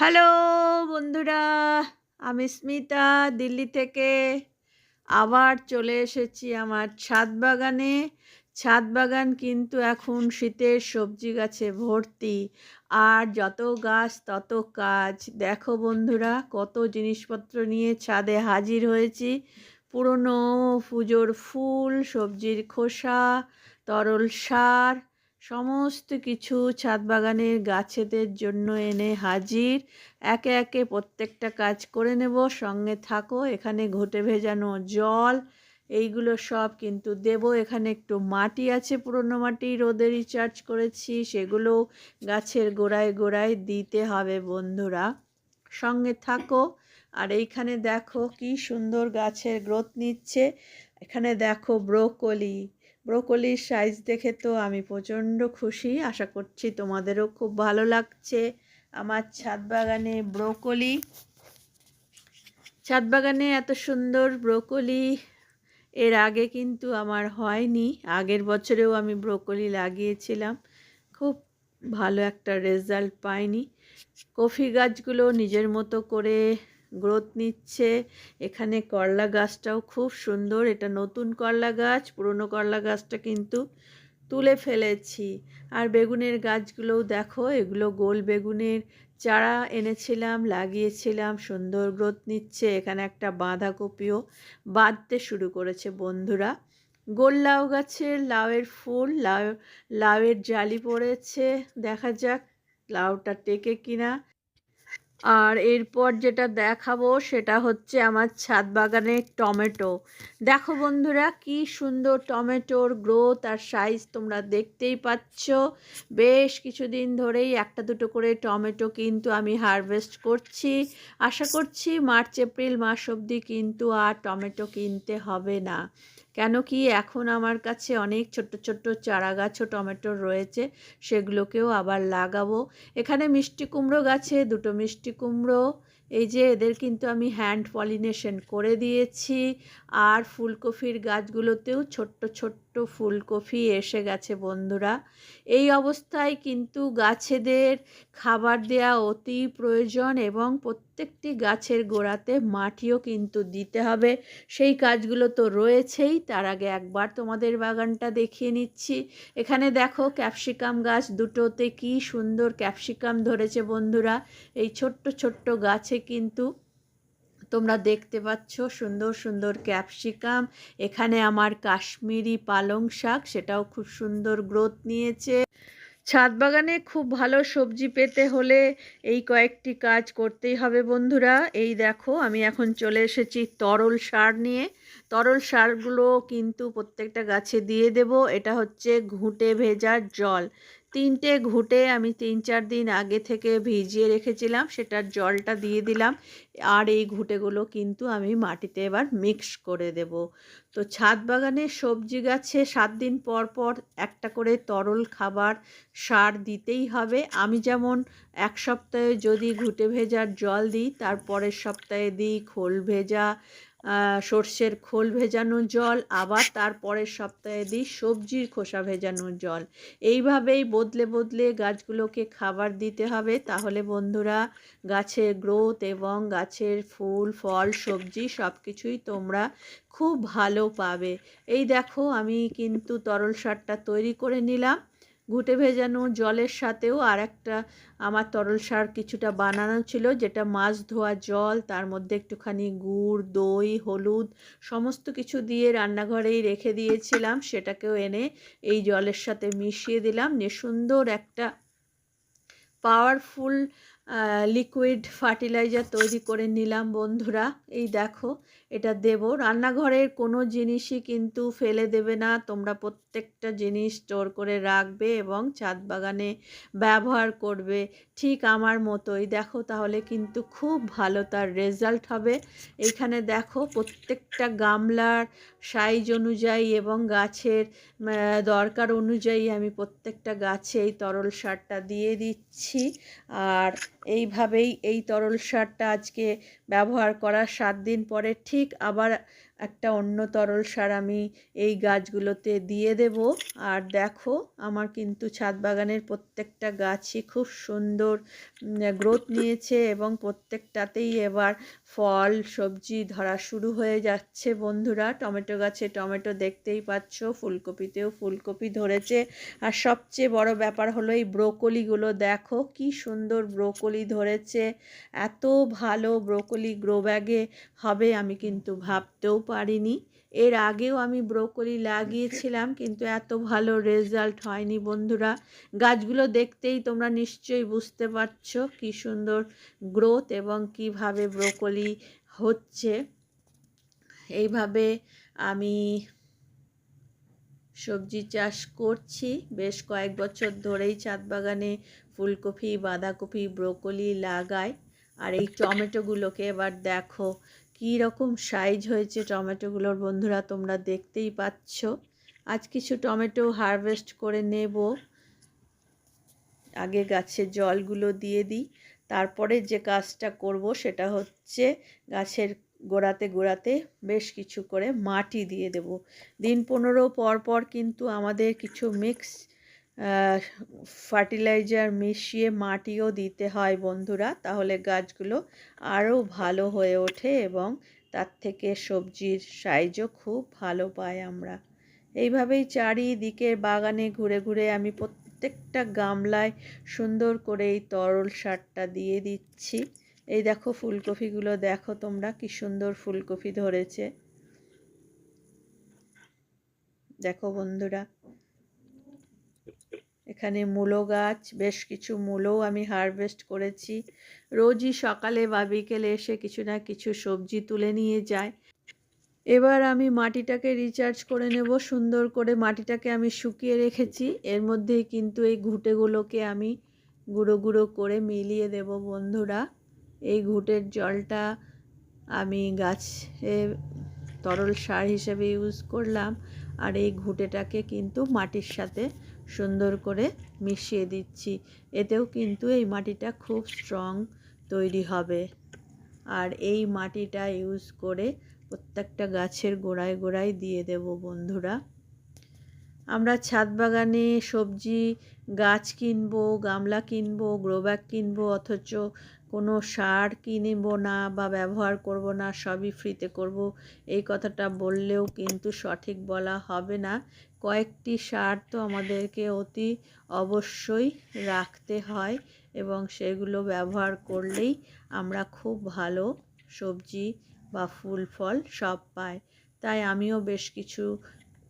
Hello বন্ধুরা, আমি স্মিতা দিল্লি থেকে আবার চলে এসেছি আমার ছাদ বাগানে। ছাদ বাগান কিন্তু এখন শীতের সবজি গাছে ভর্তি আর যত গাছ তত কাজ। দেখো বন্ধুরা, কত জিনিসপত্র নিয়ে ছাদে হাজির হয়েছি। পুরনো পুজোর ফুল, সবজির খোসা, তরল সার সমস্ত কিছু ছাদ বাগানের গাছেদের জন্য এনে হাজির। একে একে প্রত্যেকটা কাজ করে নেব, সঙ্গে থাকো, এখানে ঘটে ভেজানো জল, এইগুলো সব কিন্তু দেব। এখানে একটু মাটি আছে, পুরনো মাটি রোদে রিচার্জ করেছি, সেগুলো গাছের গোড়ায় গোড়ায় দিতে হবে বন্ধুরা। সঙ্গে থাকো, আর এইখানে দেখো কি সুন্দর গাছের গ্রোথ নিচ্ছে। এখানে দেখো ব্রোকলি ব্রোকলির সাইজ দেখে তো আমি প্রচণ্ড খুশি। আশা করছি তোমাদেরও খুব ভালো লাগছে। আমার ছাদ বাগানে ব্রোকলি। ছাদ বাগানে এত সুন্দর ব্রোকলি। এর আগে কিন্তু আমার হয়নি। আগের বছরেও আমি ব্রোকলি লাগিয়েছিলাম। খুব ভালো একটা রেজাল্ট পাইনি। কফি গাছগুলো নিজের মতো করে গ্রোথ নিচ্ছে। এখানে করলা গাছটাও খুব সুন্দর। এটা নতুন করলা গাছ, পুরনো করলা গাছটা কিন্তু তুলে ফেলেছি। আর বেগুনের গাছগুলোও দেখো, এগুলো গোল বেগুনের চারা এনেছিলাম, লাগিয়েছিলাম, সুন্দর গ্রোথ নিচ্ছে। এখানে একটা বাঁধাকপিও বাঁধতে শুরু করেছে বন্ধুরা। গোল লাউ গাছের লাউয়ের ফুল, লাউ, লাউয়ের জালি পড়েছে। দেখা যাক লাউটা টেকে কিনা। আর এরপর যেটা দেখাবো সেটা হচ্ছে আমার ছাদ বাগানের টমেটো। দেখো বন্ধুরা, কি সুন্দর টমেটোর গ্রোথ আর সাইজ তোমরা দেখতেই পাচ্ছ। বেশ কিছুদিন ধরেই একটা দুটো করে টমেটো কিন্তু আমি হারভেস্ট করছি। আশা করছি মার্চ, এপ্রিল মাস অবধি কিন্তু আর টমেটো কিনতে হবে না। কেন কি এখন আমার কাছে অনেক ছোট্ট ছোট্ট চারা গাছও টমেটোর রয়েছে, সেগুলোকেও আবার লাগাবো। এখানে মিষ্টি কুমড়ো গাছে দুটো মিষ্টি কুমড়ো, এই যে এদের কিন্তু আমি হ্যান্ড পলিনেশন করে দিয়েছি। আর ফুলকপির গাছগুলোতেও ছোট্ট ছোট্ট ফুলকপি এসে গেছে বন্ধুরা। এই অবস্থায় কিন্তু গাছেদের খাবার দেওয়া অতি প্রয়োজন এবং প্রত্যেকটি গাছের গোড়াতে মাটিও কিন্তু দিতে হবে। সেই কাজগুলো তো রয়েছেই, তার আগে একবার তোমাদের বাগানটা দেখিয়ে নিচ্ছি। এখানে দেখো ক্যাপসিকাম গাছ দুটোতে কি সুন্দর ক্যাপসিকাম ধরেছে বন্ধুরা। এই ছোট্ট ছোট্ট গাছে কিন্তু তোমরা দেখতে পাচ্ছ সুন্দর সুন্দর ক্যাপসিকাম। এখানে আমার কাশ্মীরি পালং শাক, সেটাও খুব সুন্দর গ্রোথ নিয়েছে। ছাদ বাগানে খুব ভালো সবজি পেতে হলে এই কয়েকটি কাজ করতেই হবে বন্ধুরা। এই দেখো, আমি এখন চলে এসেছি তরল সার নিয়ে। তরল সারগুলো কিন্তু প্রত্যেকটা গাছে দিয়ে দেব। এটা হচ্ছে ঘুঁটে ভেজার জল। তিনটে ঘুটে আমি তিন চার দিন আগে থেকে ভিজিয়ে রেখেছিলাম, সেটার জলটা দিয়ে দিলাম। আর এই ঘুঁটেগুলো কিন্তু আমি মাটিতে এবার মিক্স করে দেব। তো ছাদ বাগানে সবজি গাছে সাত দিন পর পর একটা করে তরল খাবার সার দিতেই হবে। আমি যেমন এক সপ্তাহে যদি ঘুটে ভেজার জল দিই তারপরের সপ্তাহে দিই খোল ভেজা সর্ষের খোল ভেজানো জল, আবার তারপরের সপ্তাহে দিই সবজির খোসা ভেজানো জল। এইভাবেই বদলে বদলে গাছগুলোকে খাবার দিতে হবে। তাহলে বন্ধুরা, গাছের গ্রোথ এবং গাছের ফুল, ফল, সবজি সব কিছুই তোমরা খুব ভালো পাবে। এই দেখো, আমি কিন্তু তরল সারটা তৈরি করে নিলাম। ঘুটে ভেজানো জলের সাথেও আর একটা আমার তরল সার কিছুটা বানানো ছিল, যেটা মাছ ধোয়া জল, তার মধ্যে একটুখানি গুড়, দই, হলুদ সমস্ত কিছু দিয়ে রান্নাঘরেই রেখে দিয়েছিলাম। সেটাকেও এনে এই জলের সাথে মিশিয়ে দিলাম। নিয়ে সুন্দর একটা পাওয়ারফুল লিকুইড ফার্টিলাইজার তৈরি করে নিলাম বন্ধুরা। এই দেখো এটা দেব। রান্নাঘরের কোনো জিনিসই কিন্তু ফেলে দেবে না। তোমরা প্রত্যেকটা জিনিস স্টোর করে রাখবে এবং ছাদ বাগানে ব্যবহার করবে ঠিক আমার মতোই। দেখো তাহলে কিন্তু খুব ভালো তার রেজাল্ট হবে। এখানে দেখো প্রত্যেকটা গামলার সাইজ অনুযায়ী এবং গাছের দরকার অনুযায়ী আমি প্রত্যেকটা গাছে এই তরল সারটা দিয়ে দিচ্ছি। আর এইভাবেই এই তরল সারটা আজকে ব্যবহার করার সাত দিন পরে ঠিক আবার একটা অন্য তরল সার আমি এই গাছগুলোতে দিয়ে দেব। আর দেখো, আমার কিন্তু ছাদ বাগানের প্রত্যেকটা গাছই খুব সুন্দর গ্রোথ নিয়েছে এবং প্রত্যেকটাতেই এবার ফল, সবজি ধরা শুরু হয়ে যাচ্ছে বন্ধুরা। টমেটো গাছে টমেটো দেখতেই পাচ্ছ, ফুলকপিতেও ফুলকপি ধরেছে। আর সবচেয়ে বড় ব্যাপার হলো এই ব্রোকলিগুলো, দেখো কি সুন্দর ব্রোকলি ধরেছে। এত ভালো ব্রোকলি গ্রো ব্যাগে হবে আমি কিন্তু ভাবতেও পারিনি। এর আগেও আমি ব্রোকলি লাগিয়েছিলাম, কিন্তু এত ভালো রেজাল্ট হয়নি বন্ধুরা। গাছগুলো দেখতেই তোমরা নিশ্চয়ই বুঝতে পারছ কি সুন্দর গ্রোথ এবং কীভাবে ব্রোকলি হচ্ছে। এইভাবে আমি সবজি চাষ করছি। বেশ কয়েক বছর ধরেই ছাদ বাগানে ফুলকপি, বাঁধাকপি, ব্রোকলি লাগাই। আর এই টমেটোগুলোকে এবার দেখো কী রকম সাইজ হয়েছে টমেটোগুলোর বন্ধুরা তোমরা দেখতেই পাচ্ছ। আজ কিছু টমেটো হারভেস্ট করে নেব। আগে গাছের জলগুলো দিয়ে দিই। তারপরে যে কাজটা করব সেটা হচ্ছে গাছের গোড়াতে গোড়াতে বেশ কিছু করে মাটি দিয়ে দেব। দিন পনেরো পর পর কিন্তু আমাদের কিছু মিক্স ফার্টিলাইজার মিশিয়ে মাটিও দিতে হয় বন্ধুরা, তাহলে গাছগুলো আরও ভালো হয়ে ওঠে এবং তার থেকে সবজির সাইজও খুব ভালো পাই আমরা। এইভাবেই চারিদিকে বাগানে ঘুরে ঘুরে আমি প্রত্যেকটা গামলায় সুন্দর করে এই তরল সারটা দিয়ে দিচ্ছি। এই দেখো ফুলকপিগুলো, দেখো তোমরা কি সুন্দর ফুলকপি ধরেছে। দেখো বন্ধুরা এখানে মূলো গাছ, বেশ কিছু মূলও আমি হারভেস্ট করেছি। রোজই সকালে বা বিকেলে এসে কিছু না কিছু সবজি তুলে নিয়ে যায় এবার আমি মাটিটাকে রিচার্জ করে নেব, সুন্দর করে মাটিটাকে আমি শুকিয়ে রেখেছি। এর মধ্যেই কিন্তু এই ঘুঁটেগুলোকে আমি গুঁড়ো গুঁড়ো করে মিলিয়ে দেব বন্ধুরা। এই ঘুঁটের জলটা আমি গাছে তরল সার হিসেবে ইউজ করলাম। আর এই ঘুঁটেটাকে কিন্তু মাটির সাথে সুন্দর করে মিশিয়ে দিচ্ছি। এতেও কিন্তু এই মাটিটা খুব স্ট্রং তৈরি হবে। আর এই মাটিটা ইউজ করে প্রত্যেকটা গাছের গোড়ায় গোড়ায় দিয়ে দেব বন্ধুরা। আমরা ছাদ বাগানে সবজি, গাছ কিনবো, গামলা কিনবো গ্রোব্যাগ কিনবো, অথচ কোনো সার কিনব না বা ব্যবহার করব না, সবই ফ্রিতে করব। এই কথাটা বললেও কিন্তু সঠিক বলা হবে না। কয়েকটি সার তো আমাদেরকে অতি অবশ্যই রাখতে হয় এবং সেগুলো ব্যবহার করলেই আমরা খুব ভালো সবজি বা ফুল, ফল সব পাই। তাই আমিও বেশ কিছু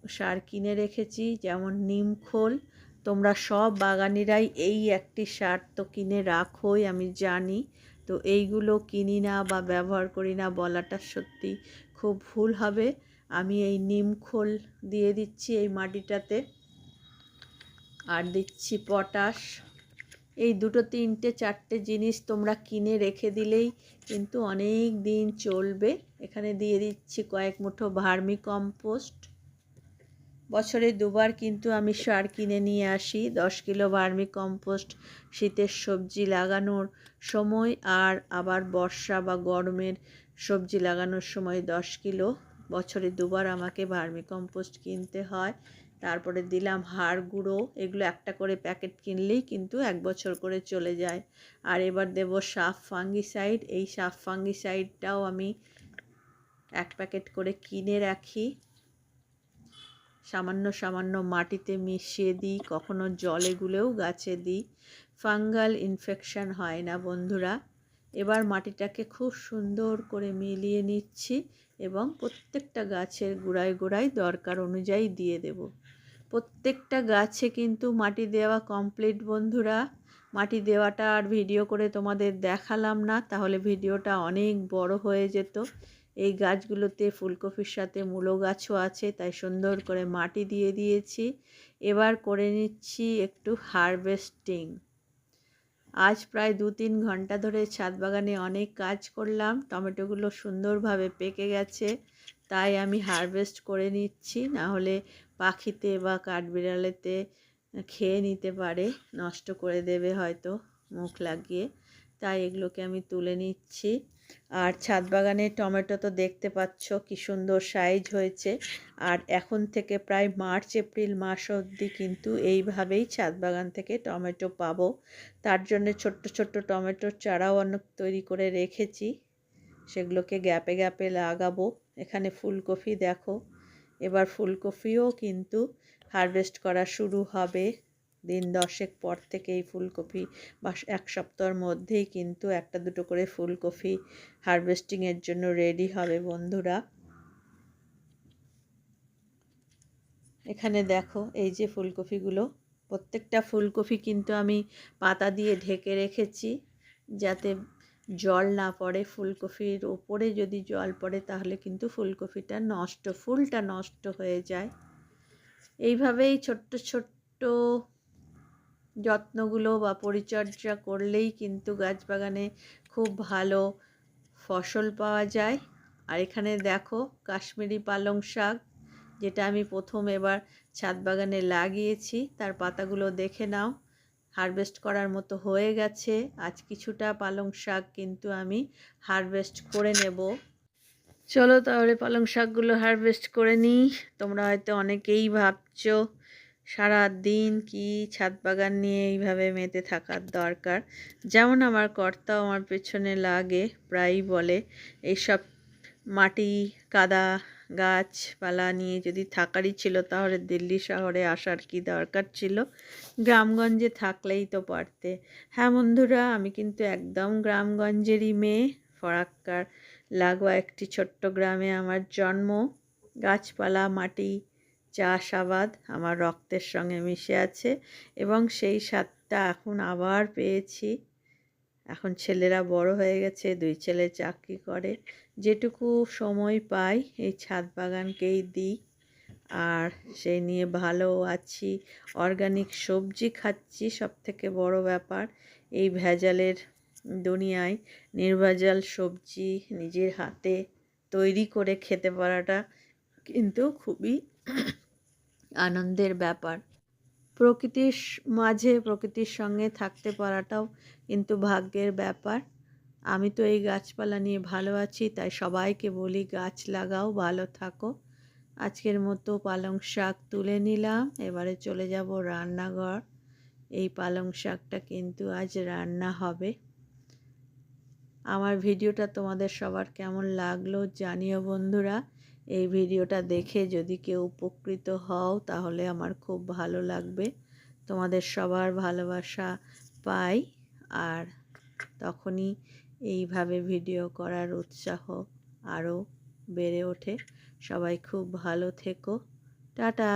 সার কিনে রেখেছি, যেমন নিমখোল তোমরা সব বাগানিরাই এই একটি সার তো কিনে রাখোই, আমি জানি। তো এইগুলো কিনি না বা ব্যবহার করি না বলাটা সত্যি খুব ভুল হবে। আমি এই নিমখোল দিয়ে দিচ্ছি এই মাটিটাতে আর দিচ্ছি পটাশ। এই দুটো, তিনটে, চারটে জিনিস তোমরা কিনে রেখে দিলেই কিন্তু অনেক দিন চলবে। এখানে দিয়ে দিচ্ছি কয়েক মুঠো ভার্মি কম্পোস্ট। বছরে দুবার কিন্তু আমি সার কিনে নিয়ে আসি। দশ কিলো ভার্মি কম্পোস্ট, শীতের সবজি লাগানোর সময় আর আবার বর্ষা বা গরমের সবজি লাগানোর সময় দশ কিলো। বছরে দুবার আমাকে ভার্মি কম্পোস্ট কিনতে হয়। তারপরে দিলাম হাড় গুঁড়ো। এগুলো একটা করে প্যাকেট কিনলেই কিন্তু এক বছর করে চলে যায়। আর এবার দেব সাফ ফাঙ্গিসাইড। এই সাফ ফাঙ্গিসাইডটাও আমি এক প্যাকেট করে কিনে রাখি। সামান্য সামান্য মাটিতে মিশিয়ে দিই, কখনো জলে গুলেও গাছে দিই। ফাঙ্গাল ইনফেকশান হয় না বন্ধুরা। এবার মাটিটাকে খুব সুন্দর করে মিলিয়ে নিচ্ছি এবং প্রত্যেকটা গাছের গোড়ায় গোড়ায় দরকার অনুযায়ী দিয়ে দেব। প্রত্যেকটা গাছে কিন্তু মাটি দেওয়া কমপ্লিট বন্ধুরা। মাটি দেওয়াটা আর ভিডিও করে তোমাদের দেখালাম না, তাহলে ভিডিওটা অনেক বড় হয়ে যেত। এই গাছগুলোতে ফুলকপির সাথে মূলো গাছও আছে, তাই সুন্দর করে মাটি দিয়ে দিয়েছি। এবার করে নিচ্ছি একটু হারভেস্টিং। আজ প্রায় দু তিন ঘণ্টা ধরে ছাদ বাগানে অনেক কাজ করলাম, টমেটোগুলো সুন্দরভাবে পেকে গেছে, তাই আমি হারভেস্ট করে নিচ্ছি, না হলে পাখিতে বা কাঠবিড়ালেতে খেয়ে নিতে পারে, নষ্ট করে দেবে হয়তো মুখ লাগিয়ে, তাই এগুলোকে আমি তুলে নিচ্ছি। আর ছাদ বাগানে টমেটো তো দেখতে পাচ্ছ কি সুন্দর সাইজ হয়েছে। আর এখন থেকে প্রায় মার্চ, এপ্রিল মাস অবধি কিন্তু এইভাবেই ছাদ বাগান থেকে টমেটো পাবো। তার জন্য ছোট্ট ছোট্ট টমেটোর চারাও অনেক তৈরি করে রেখেছি। সেগুলোকে গ্যাপে গ্যাপে লাগাবো। এখানে ফুলকপি দেখো। এবার ফুলকপিও কিন্তু হারভেস্ট করা শুরু হবে। দিন দশেক পর থেকে এই ফুলকপি বা এক সপ্তাহের মধ্যেই কিন্তু একটা দুটো করে ফুলকপি হারভেস্টিংয়ের জন্য রেডি হবে বন্ধুরা। এখানে দেখো এই যে ফুলকপিগুলো, প্রত্যেকটা ফুলকপি কিন্তু আমি পাতা দিয়ে ঢেকে রেখেছি যাতে জল না পড়ে। ফুলকপির ওপরে যদি জল পড়ে তাহলে কিন্তু ফুলকপিটা নষ্ট, ফুলটা নষ্ট হয়ে যায়। এইভাবেই ছোট্ট ছোট্ট যত্নগুলো বা পরিচর্যা করলেই কিন্তু গাছ বাগানে খুব ভালো ফসল পাওয়া যায়। আর এখানে দেখো কাশ্মীরি পালং শাক, যেটা আমি প্রথম এবার ছাদ বাগানে লাগিয়েছি। তার পাতাগুলো দেখে নাও। হারভেস্ট করার মতো হয়ে গেছে। আজ কিছুটা পালং শাক কিন্তু আমি হারভেস্ট করে নেব। চলো তাহলে পালং শাকগুলো হারভেস্ট করে নিই। তোমরা হয়তো অনেকেই ভাবছ সারা দিন কি ছাদ বাগান নিয়ে এইভাবে মেতে থাকার দরকার? যেমন আমার কর্তা আমার পেছনে লাগে, প্রায়ই বলে, এইসব মাটি, কাদা গাছপালা নিয়ে যদি থাকারই ছিল তাহলে দিল্লি শহরে আসার কি দরকার ছিল? গ্রামগঞ্জে থাকলেই তো পারতে। হ্যাঁ বন্ধুরা, আমি কিন্তু একদম গ্রামগঞ্জেরই মেয়ে। ফরাক্কার লাগোয়া একটি ছোট্ট গ্রামে আমার জন্ম। গাছপালা, মাটি চাষাবাদ আমার রক্তের সঙ্গে মিশে আছে এবং সেই স্বাদটা এখন আবার পেয়েছি। এখন ছেলেরা বড় হয়ে গেছে, দুই ছেলে চাকরি করে। যেটুকু সময় পাই এই ছাদ বাগানকেই দিই। আর সেই নিয়ে ভালো আছি অর্গানিক সবজি খাচ্ছি সব থেকে বড় ব্যাপার। এই ভেজালের দুনিয়ায় নির্ভেজাল সবজি নিজের হাতে তৈরি করে খেতে পারাটা কিন্তু খুবই আনন্দের ব্যাপার। প্রকৃতির মাঝে প্রকৃতির সঙ্গে থাকতে পারাটাও কিন্তু ভাগ্যের ব্যাপার। আমি তো এই গাছপালা নিয়ে ভালো আছি, তাই সবাইকে বলি গাছ লাগাও, ভালো থাকো। আজকের মতো পালং শাক তুলে নিলাম, এবারে চলে যাব রান্নাঘর। এই পালং শাকটা কিন্তু আজ রান্না হবে। আমার ভিডিওটা তোমাদের সবার কেমন লাগল জানিও বন্ধুরা। এই ভিডিওটা দেখে যদি কেউ উপকৃত হও, তাহলে আমার খুব ভালো লাগবে। তোমাদের সবার ভালোবাসা পাই আর তখনই এইভাবে ভিডিও করার উৎসাহ আরও বেড়ে ওঠে। সবাই খুব ভালো থেকো। টাটা!